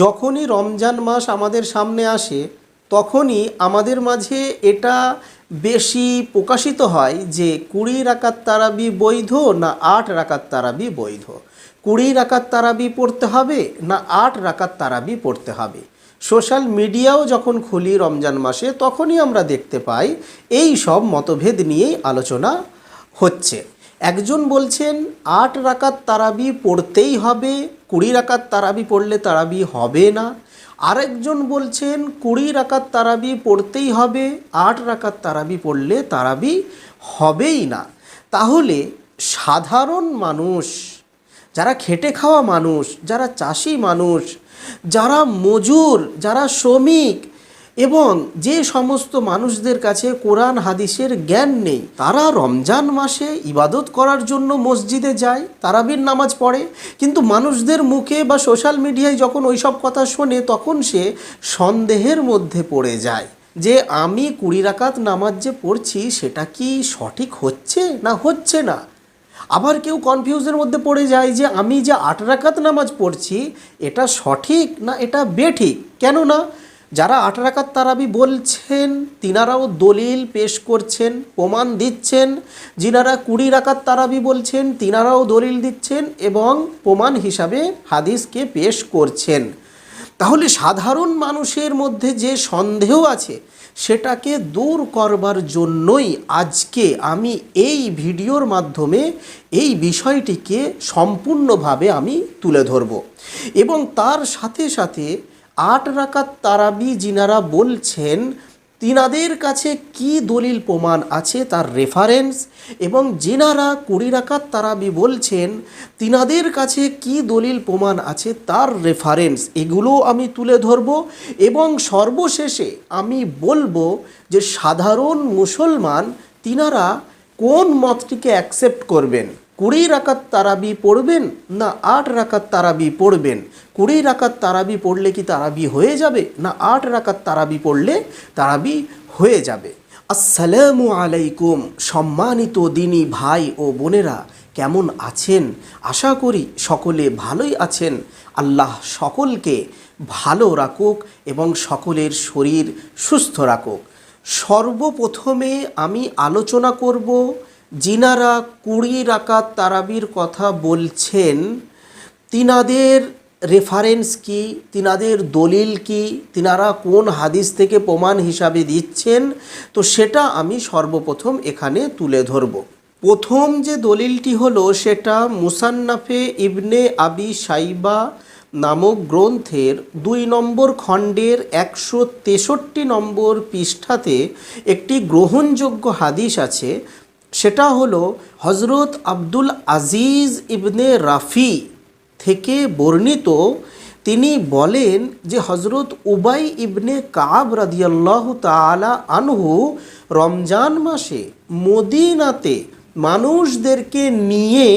যখনই রমজান মাস আমাদের সামনে আসে, তখনই আমাদের মাঝে এটা বেশি প্রকাশিত হয় যে কুড়ি রাকাত তারাবি বৈধ না আট রাকাত তারাবি বৈধ? কুড়ি রাকাত তারাবি পড়তে হবে না আট রাকাত তারাবি পড়তে হবে? সোশ্যাল মিডিয়াও যখন খুলি রমজান মাসে, তখনই আমরা দেখতে পাই এই সব মতভেদ নিয়েই আলোচনা হচ্ছে। একজন বলছেন, আট রাকাত তারাবি পড়তেই হবে, কুড়ি রাকাত তারাবি পড়লে তারাবি হবে না। আরেকজন বলছেন, কুড়ি রাকাত তারাবি পড়তেই হবে, আট রাকাত তারাবি পড়লে তারাবি হবেই না। তাহলে সাধারণ মানুষ, যারা খেটে খাওয়া মানুষ, যারা চাষি মানুষ, যারা মজুর, যারা শ্রমিক এবং যে সমস্ত মানুষদের কাছে কোরআন, হাদিসের জ্ঞান নেই, তারা রমজান মাসে ইবাদত করার জন্য মসজিদে যায়, তারাবির নামাজ পড়ে, কিন্তু মানুষদের মুখে বা সোশ্যাল মিডিয়ায় যখন ওইসব কথা শোনে, তখন সে সন্দেহের মধ্যে পড়ে যায় যে আমি কুড়ি রাকাত নামাজ যে পড়ছি, সেটা কি সঠিক হচ্ছে না হচ্ছে না? আবার কেউ কনফিউজের মধ্যে পড়ে যায় যে আমি যে আট রাকাত নামাজ পড়ছি, এটা সঠিক না এটা বেঠিক? কেন না যারা আট রাকাত তারাবি বলছেন, তিনারাও দলিল পেশ করছেন, প্রমাণ দিচ্ছেন। যিনারা কুড়ি রাকাত তারাবি বলছেন, তিনারাও দলিল দিচ্ছেন এবং প্রমাণ হিসাবে হাদিসকে পেশ করছেন। তাহলে সাধারণ মানুষের মধ্যে যে সন্দেহ আছে, সেটাকে দূর করবার জন্যই আজকে আমি এই ভিডিওর মাধ্যমে এই বিষয়টিকে সম্পূর্ণভাবে আমি তুলে ধরব। এবং তার সাথে সাথে আট রাকাত তারাবি যিনারা বলছেন, তিনাদের কাছে কি দলিল প্রমাণ আছে তার রেফারেন্স এবং যিনারা কুড়ি রাকাত তারাবি বলছেন, তিনাদের কাছে কি দলিল প্রমাণ আছে তার রেফারেন্স এগুলো আমি তুলে ধরব এবং সর্বশেষে আমি বলব যে সাধারণ মুসলমান তিনারা কোন মতটিকে অ্যাকসেপ্ট করবেন? কুড়ি রাকাত তারাবি পড়বেন না আট রাকাত তারাবি পড়বেন? কুড়ি রাকাত তারাবি পড়লে কি তারাবি হয়ে যাবে? না আট রাকাত তারাবি পড়লে তারাবি হয়ে যাবে। আসসালামু আলাইকুম সম্মানিত দিনী ভাই ও বোনেরা, কেমন আছেন? আশা করি সকলে ভালোই আছেন। আল্লাহ সকলকে ভালো রাখুক এবং সকলের শরীর সুস্থ রাখুক। সর্বপ্রথমে আমি আলোচনা করব যিনারা কুড়ি রাকাত তারাবির কথা বলছেন, তিনাদের রেফারেন্স কি, তিনাদের দলিল কি, তিনারা কোন হাদিস থেকে প্রমাণ হিসাবে দিচ্ছেন? তো সেটা আমি সর্বপ্রথম এখানে তুলে ধরব। প্রথম যে দলিলটি হলো, সেটা মুসান্নাফে ইবনে আবি সাইবা নামক গ্রন্থের দুই নম্বর খণ্ডের একশো তেষট্টি নম্বর পৃষ্ঠাতে একটি গ্রহণযোগ্য হাদিস আছে সেটা হলো হজরত আব্দুল আজিজ ইবনে রাফি থেকে বর্ণিত। তিনি বলেন যে হজরত উবাই ইবনে কাব রাদিয়াল্লাহু তালা আনহু রমজান মাসে মদিনাতে মানুষদেরকে নিয়ে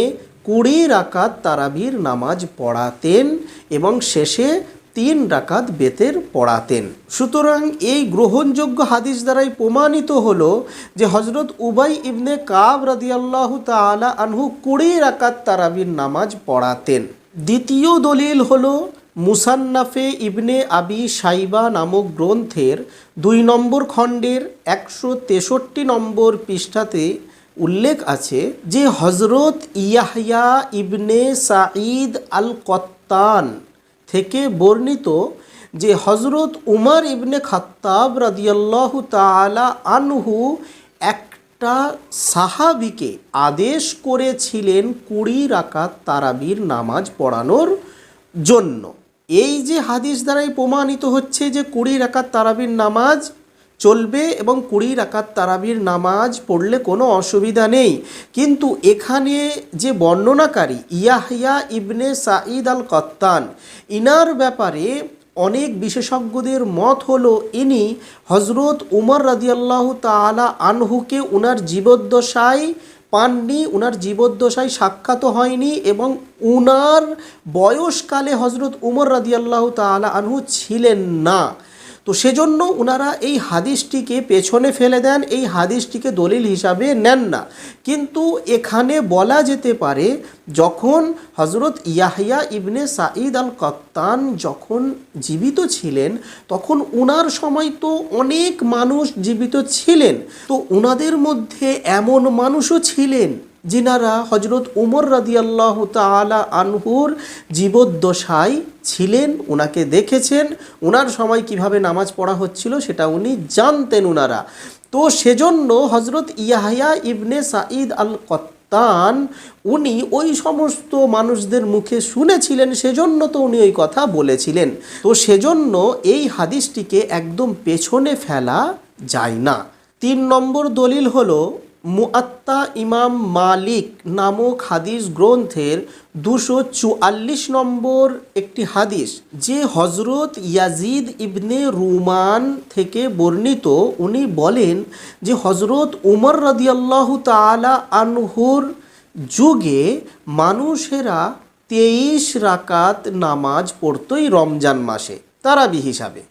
কুড়ি রাকাত তারাবির নামাজ পড়াতেন এবং শেষে তিন রাকাত বেতের পড়াতেন। সুতরাং এই গ্রহণযোগ্য হাদিস দ্বারাই প্রমাণিত হলো যে হজরত উবাই ইবনে কাব রাদিয়াল্লাহ তাআলা আনহু কুড়ি রাকাত তারাবির নামাজ পড়াতেন। দ্বিতীয় দলিল হলো, মুসান্নাফে ইবনে আবি সাইবা নামক গ্রন্থের দুই নম্বর খণ্ডের একশো তেষট্টি নম্বর পৃষ্ঠাতে উল্লেখ আছে যে হজরত ইয়াহিয়া ইবনে সাঈদ আল কত্তান থেকে বর্ণিত যে হজরত উমার ইবনে খাত্তাব রাদিয়াল্লাহ তালা আনহু একটা সাহাবিকে আদেশ করেছিলেন কুড়ি রাকাত তারাবির নামাজ পড়ানোর জন্য। এই যে হাদিস দ্বারাই প্রমাণিত হচ্ছে যে কুড়ি রাকাত তারাবির নামাজ চলবে এবং কুড়ি রাকাত তারাবির নামাজ পড়লে কোনো অসুবিধা নেই। কিন্তু এখানে যে বর্ণনাকারী Yahya ibn Said al Qattan inner ব্যাপারে অনেক বিশেষজ্ঞদের মত হলো, ইনি হজরত উমর রাদিয়াল্লাহু তাআলা আনহুকে উনার জীবদ্দশায় পাননি, উনার জীবদ্দশায় সাক্ষাৎ হয়নি এবং উনার বয়সকালে হজরত উমর রাদিয়াল্লাহু তাআলা আনহু ছিলেন না। তো সেজন্য ওনারা এই হাদিসটিকে পেছনে ফেলে দেন, এই হাদিসটিকে দলিল হিসাবে নেন না। কিন্তু এখানে বলা যেতে পারে, যখন হজরত ইয়াহিয়া ইবনে সাঈদ আল কত্তান যখন জীবিত ছিলেন, তখন উনার সময় তো অনেক মানুষ জীবিত ছিলেন। তো উনাদের মধ্যে এমন মানুষও ছিলেন। যিনারা হজরত উমর রাদিয়াল্লাহু তাআলা আনহুর জীবদ্দশায় ছিলেন ওনাকে দেখেছেন। ওনার সময় কীভাবে নামাজ পড়া হচ্ছিল সেটা উনি জানতেন ওনারা তো সেজন্য হজরত ইয়াহিয়া ইবনে সাঈদ আল কত্তান উনি ওই সমস্ত মানুষদের মুখে শুনেছিলেন, সেজন্য তো উনি ওই কথা বলেছিলেন। তো সেজন্য এই হাদিসটিকে একদম পেছনে ফেলা যায় না। তিন নম্বর দলিল হলো মুআত্তা ইমাম মালিক নামক হাদিস গ্রন্থের দুশো চুয়াল্লিশ নম্বর একটি হাদিস, যে হজরত ইয়াজিদ ইবনে রুমান থেকে বর্ণিত। উনি বলেন যে হজরত উমর রাদিয়াল্লাহু তাআলা আনহুর যুগে মানুষেরা তেইশ রাকাত নামাজ পড়তই রমজান মাসে, তারাবি হিসাবে।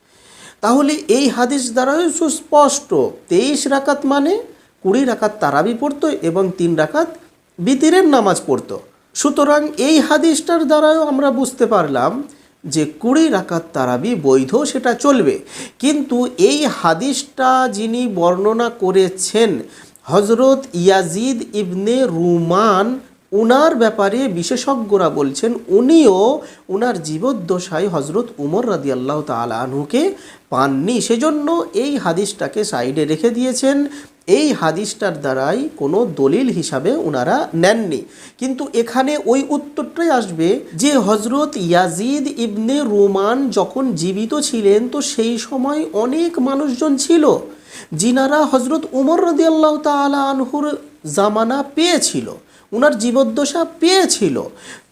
তাহলে এই হাদিস দ্বারাই সুস্পষ্ট, তেইশ রাকাত মানে কুড়ি রাকাত তারাবি পড়তো এবং তিন রাকাত বিতিরের নামাজ পড়তো। সুতরাং এই হাদিসটার দ্বারাও আমরা বুঝতে পারলাম যে কুড়ি রাকাত তারাবি বৈধ সেটা চলবে। কিন্তু এই হাদিসটা যিনি বর্ণনা করেছেন হজরত ইয়াজিদ ইবনে রুমান, উনার ব্যাপারে বিশেষজ্ঞরা বলছেন, উনিও উনার জীবদ্দশায় হজরত উমর রাদি আল্লাহ তালাহুকে পাননি। সেজন্য এই হাদিসটাকে সাইডে রেখে দিয়েছেন। এই হাদিসটার দ্বারাই কোনো দলিল হিসাবে ওনারা নেননি। কিন্তু এখানে ওই উত্তরটাই আসবে যে হজরত ইয়াজিদ ইবনে রুমান যখন জীবিত ছিলেন, তো সেই সময় অনেক মানুষজন ছিল যিনারা হজরত উমর রদি আল্লাহ তালা আনহুর জামানা পেয়েছিল, উনার জীবদ্দশা পেয়েছিল।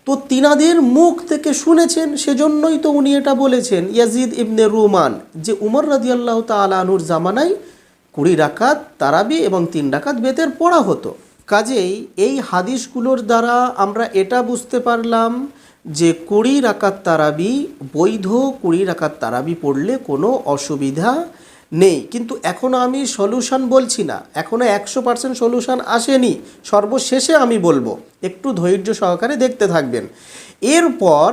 তো তিনাদের মুখ থেকে শুনেছেন, সেজন্যই তো উনি এটা বলেছেন, ইয়াজিদ ইবনে রুমান, যে উমর রাদি আল্লাহ তালানুর জামানায় কুড়ি রাকাত তারাবি এবং তিন রাকাত বেতের পড়া হতো। কাজেই এই হাদিসগুলোর দ্বারা আমরা এটা বুঝতে পারলাম যে কুড়ি রাকাত তারাবি, বৈধ কুড়ি রাকাত তারাবি পড়লে কোনো অসুবিধা নেই। কিন্তু এখনও আমি সলিউশান বলছি না। এখনও একশো পার্সেন্ট সলিউশান আসেনি। সর্বশেষে আমি বলব, একটু ধৈর্য সহকারে দেখতে থাকবেন। এরপর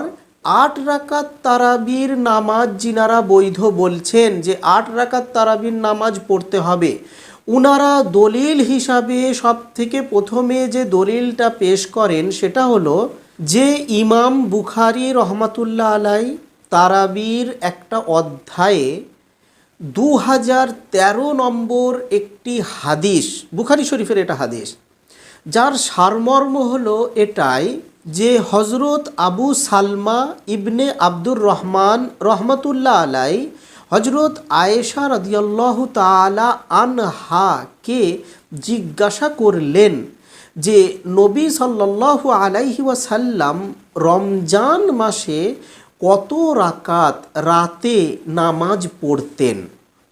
আট রাকাত তারাবির নামাজ যিনারা বৈধ বলছেন যে আট রাকাত তারাবির নামাজ পড়তে হবে, উনারা দলিল হিসাবে সব থেকে প্রথমে যে দলিলটা পেশ করেন সেটা হলো যে ইমাম বুখারি রহমাতুল্লাহ আলাই তারাবির একটা অধ্যায়ে দু হাজার তেরো নম্বর একটি হাদিস, বুখারি শরীফের এটা হাদিস, যার সারমর্ম হলো এটাই যে হজরত আবু সালমা ইবনে আব্দুর রহমান রহমতুল্লাহ আলাই হজরত আয়েশা রদিয়াল্লাহ তালা আনহাকে জিজ্ঞাসা করলেন যে, নবী সাল্লাল্লাহু আলাইহি ওয়াসাল্লাম রমজান মাসে কত রাকাত রাতে নামাজ পড়তেন?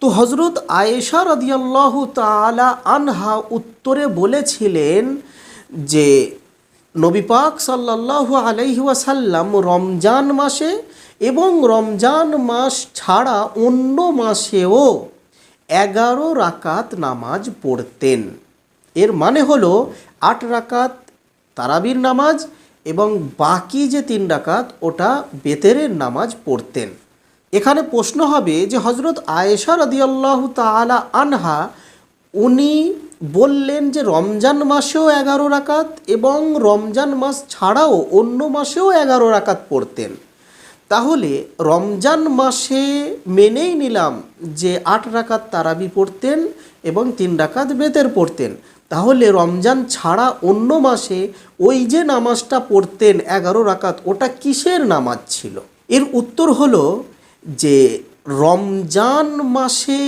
তো হজরত আয়েশা রদিয়াল্লাহ তালা আনহা উত্তরে বলেছিলেন যে নবী পাক সাল্লাল্লাহু আলাইহি ওয়াসাল্লাম রমজান মাসে এবং রমজান মাস ছাড়া অন্য মাসেও এগারো রাকাত নামাজ পড়তেন। এর মানে হলো আট রাকাত তারাবির নামাজ এবং বাকি যে তিন রাকাত, ওটা বেতেরের নামাজ পড়তেন। এখানে প্রশ্ন হবে যে হজরত আয়েশা রদিয়াল্লাহ তালা আনহা, উনি বললেন যে রমজান মাসেও এগারো রাকাত এবং রমজান মাস ছাড়াও অন্য মাসেও এগারো রাকাত পড়তেন। তাহলে রমজান মাসে মেনেই নিলাম যে আট রাকাত তারাবি পড়তেন এবং তিন রাকাত বেতের পড়তেন। তাহলে রমজান ছাড়া অন্য মাসে ওই যে নামাজটা পড়তেন এগারো রাকাত, ওটা কিসের নামাজ ছিল? এর উত্তর হলো যে রমজান মাসে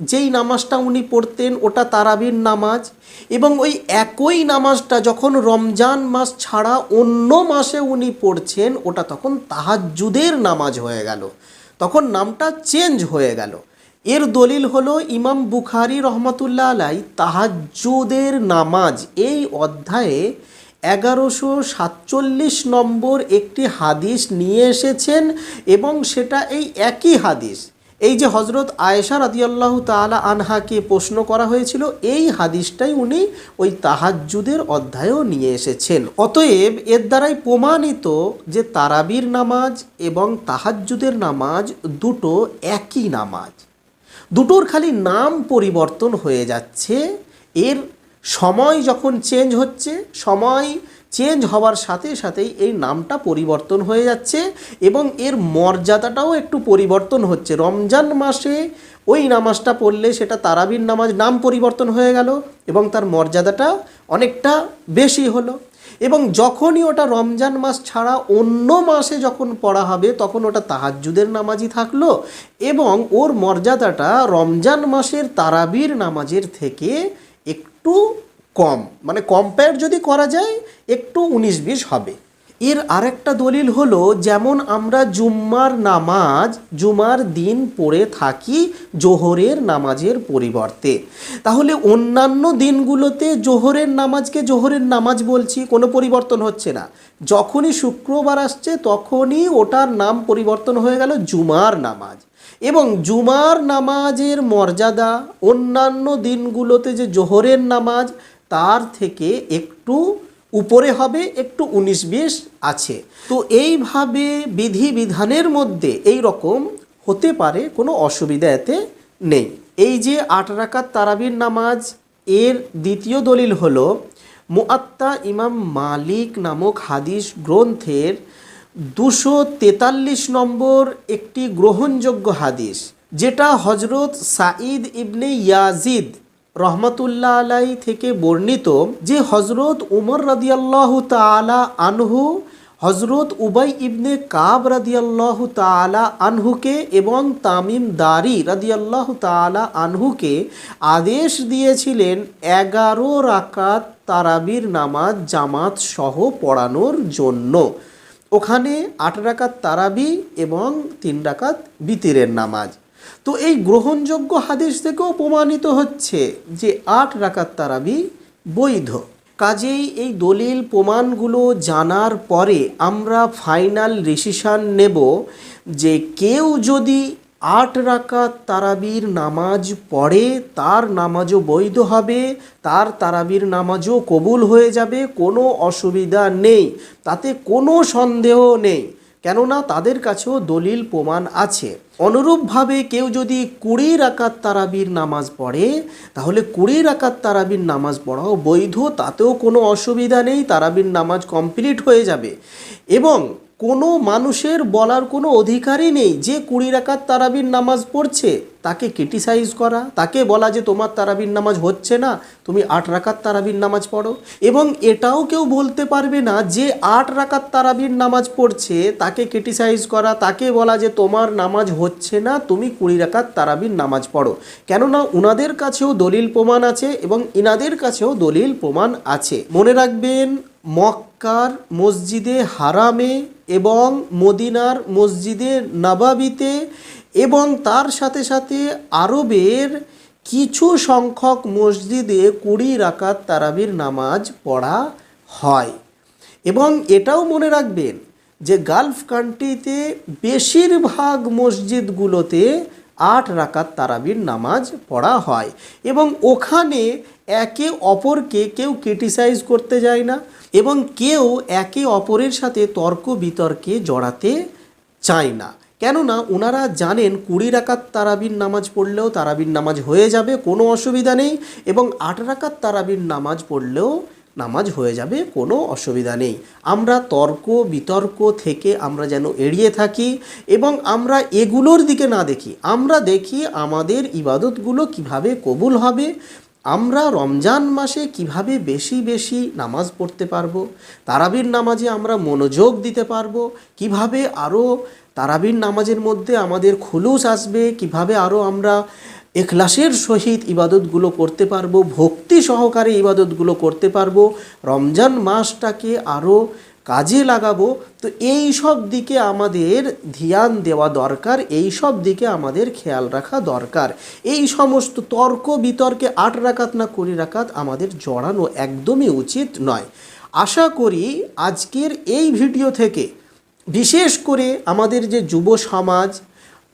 যেই নামাজটা উনি পড়তেন, ওটা তারাবির নামাজ এবং ওই একই নামাজটা যখন রমজান মাস ছাড়া অন্য মাসে উনি পড়ছেন, ওটা তখন তাহাজ্জুদের নামাজ হয়ে গেল। তখন নামটা চেঞ্জ হয়ে গেল। এর দলিল হলো ইমাম বুখারি রহমতুল্লাহ আলাই তাহাজ্জুদের নামাজ এই অধ্যায়ে এগারোশো সাতচল্লিশ নম্বর একটি হাদিস নিয়ে এসেছেন এবং সেটা এই একই হাদিস। এই যে হজরত আয়েশা রাদিয়াল্লাহ তাআলা আনহাকে প্রশ্ন করা হয়েছিল, এই হাদিসটাই উনি ওই তাহাজ্জুদের অধ্যায়ও নিয়ে এসেছেন। অতএব এর দ্বারাই প্রমাণিত যে তারাবির নামাজ এবং তাহাজ্জুদের নামাজ দুটো একই নামাজ। দুটোর খালি নাম পরিবর্তন হয়ে যাচ্ছে। এর সময় যখন চেঞ্জ হচ্ছে, সময় চেঞ্জ হওয়ার সাথে সাথেই এই নামটা পরিবর্তন হয়ে যাচ্ছে এবং এর মর্যাদাটাও একটু পরিবর্তন হচ্ছে। রমজান মাসে ওই নামাজটা পড়লে সেটা তারাবির নামাজ নাম পরিবর্তন হয়ে গেল এবং তার মর্যাদাটা অনেকটা বেশি হলো এবং যখনই ওটা রমজান মাস ছাড়া অন্য মাসে যখন পড়া হবে, তখন ওটা তাহাজ্জুদের নামাজই থাকল এবং ওর মর্যাদাটা রমজান মাসের তারাবির নামাজের থেকে একটু কম। মানে কম্পেয়ার যদি করা যায়, একটু উনিশ বিশ হবে। এর আরেকটা দলিল হলো, যেমন আমরা জুম্মার নামাজ, জুমার দিন পড়ে থাকি জোহরের নামাজের পরিবর্তে। তাহলে অন্যান্য দিনগুলোতে জোহরের নামাজকে জোহরের নামাজ বলছি, কোনো পরিবর্তন হচ্ছে না। যখনই শুক্রবার আসছে, তখনই ওটার নাম পরিবর্তন হয়ে গেল জুমার নামাজ। এবং জুমার নামাজের মর্যাদা অন্যান্য দিনগুলোতে যে জোহরের নামাজ, তার থেকে একটু উপরে হবে, একটু উনিশ বিশ আছে। তো এইভাবে বিধিবিধানের মধ্যে এই রকম হতে পারে, কোনো অসুবিধা এতে নেই। এই যে আট রাকাত তারাবির নামাজ, এর দ্বিতীয় দলিল হলো, মুআত্তা ইমাম মালিক নামক হাদিস গ্রন্থের দুশো তেতাল্লিশ নম্বর একটি গ্রহণযোগ্য হাদিস, যেটা হজরত সাঈদ ইবনে ইয়াজিদ রহমতুল্লাহ আলাই থেকে বর্ণিত, যে হজরত উমর রাদিয়াল্লাহ তালা আনহু হজরত উবাই ইবনে কাব রাদিয়াল্লাহ তালা আনহুকে এবং তামিম দারি রাদিয়াল্লাহ তালা আনহুকে আদেশ দিয়েছিলেন এগারো রাকাত তারাবির নামাজ জামাত সহ পড়ানোর জন্য। ওখানে আট রাকাত তারাবি এবং তিন রাকাত বিতিরের নামাজ। তো এই গ্রহণযোগ্য হাদিস থেকেও প্রমাণিত হচ্ছে যে আট রাকাত তারাবি বৈধ। কাজেই এই দলিল প্রমাণগুলো জানার পরে আমরা ফাইনাল ডিসিশান নেব যে কেউ যদি আট রাকাত তারাবির নামাজ পড়ে, তার নামাজও বৈধ হবে, তার তারাবির নামাজও কবুল হয়ে যাবে, কোনো অসুবিধা নেই, তাতে কোনো সন্দেহ নেই। কেননা তাদের কাছেও দলিল প্রমাণ আছে। অনুরূপভাবে কেউ যদি কুড়ি রাকাত তারাবির নামাজ পড়ে, তাহলে কুড়ি রাকাত তারাবির নামাজ পড়াও বৈধ, তাতেও কোনো অসুবিধা নেই, তারাবির নামাজ কমপ্লিট হয়ে যাবে। এবং কোনো মানুষের বলার কোনো অধিকারই নেই। যে কুড়ি রাকাত তারাবির নামাজ পড়ছে, তাকে ক্রিটিসাইজ করা, তাকে বলা যে তোমার তারাবির নামাজ হচ্ছে না, তুমি আট রাকাত তারাবির নামাজ পড়ো। এবং এটাও কেউ বলতে পারবে না যে আট রাকাত তারাবির নামাজ পড়ছে, তাকে ক্রিটিসাইজ করা, তাকে বলা যে তোমার নামাজ হচ্ছে না, তুমি কুড়ি রাকাত তারাবির নামাজ পড়ো। কেননা উনাদের কাছেও দলিল প্রমাণ আছে এবং ইনাদের কাছেও দলিল প্রমাণ আছে। মনে রাখবেন মক্কার মসজিদে হারামে এবং মদিনার মসজিদে নাবাবিতে এবং তার সাথে সাথে আরবের কিছু সংখ্যক মসজিদে কুড়ি রাকাত তারাবির নামাজ পড়া হয়। এবং এটাও মনে রাখবেন যে গালফ কান্ট্রিতে বেশিরভাগ মসজিদগুলোতে আট রাকাত তারাবির নামাজ পড়া হয় এবং ওখানে একে অপরকে কেউ ক্রিটিসাইজ করতে যায় না। এবং কেউ একে অপরের সাথে তর্ক বিতর্কে জড়াতে চায় না। কেননা ওনারা জানেন কুড়ি রাকাত তারাবির নামাজ পড়লেও তারাবির নামাজ হয়ে যাবে, কোনো অসুবিধা নেই, এবং আট রাকাত তারাবির নামাজ পড়লেও নামাজ হয়ে যাবে, কোনো অসুবিধা নেই। আমরা তর্ক বিতর্ক থেকে আমরা যেন এড়িয়ে থাকি এবং আমরা এগুলোর দিকে না দেখি। আমরা দেখি আমাদের ইবাদতগুলো কীভাবে কবুল হবে আমরা রমজান মাসে কীভাবে বেশি বেশি নামাজ পড়তে পারব? তারাবির নামাজে আমরা মনোযোগ দিতে পারব? কীভাবে আরও তারাবির নামাজের মধ্যে আমাদের খুলুস আসবে? কীভাবে আরও আমরা এখলাসের সহিত ইবাদতগুলো করতে পারব? ভক্তি সহকারে ইবাদতগুলো করতে পারব? রমজান মাসটাকে আরও কাজে লাগাবো, তো এই সব দিকে আমাদের ধ্যান দেওয়া দরকার, এই সব দিকে আমাদের খেয়াল রাখা দরকার। এই সমস্ত তর্ক বিতর্কে আট রাকাত না কুড়ি রাখাত আমাদের জড়ানো একদমই উচিত নয়। আশা করি আজকের এই ভিডিও থেকে, বিশেষ করে আমাদের যে যুব সমাজ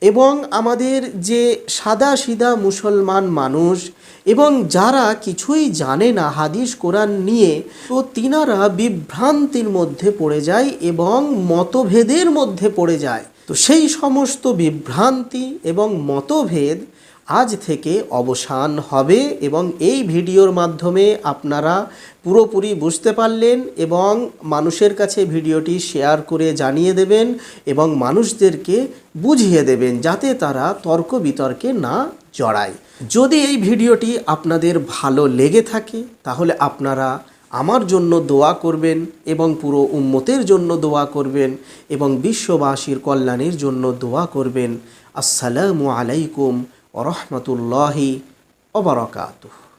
এবং আমাদের যে সাদা সিধা মুসলমান মানুষ এবং যারা কিছুই জানে না হাদিস কোরআন নিয়ে, তো তিনারা বিভ্রান্তির মধ্যে পড়ে যায় এবং মতভেদের মধ্যে পড়ে যায়। তো সেই সমস্ত বিভ্রান্তি এবং মতভেদ আজ থেকে অবসান হবে এবং এই ভিডিওর মাধ্যমে আপনারা পুরোপুরি বুঝতে পারলেন এবং মানুষের কাছে ভিডিওটি শেয়ার করে জানিয়ে দেবেন এবং মানুষদেরকে বুঝিয়ে দেবেন যাতে তারা তর্ক বিতর্কে না জড়ায়। যদি এই ভিডিওটি আপনাদের ভালো লেগে থাকে, তাহলে আপনারা আমার জন্য দোয়া করবেন এবং পুরো উম্মতের জন্য দোয়া করবেন এবং বিশ্ববাসীর কল্যাণের জন্য দোয়া করবেন। আসসালামু আলাইকুম ورحمة الله وبركاته.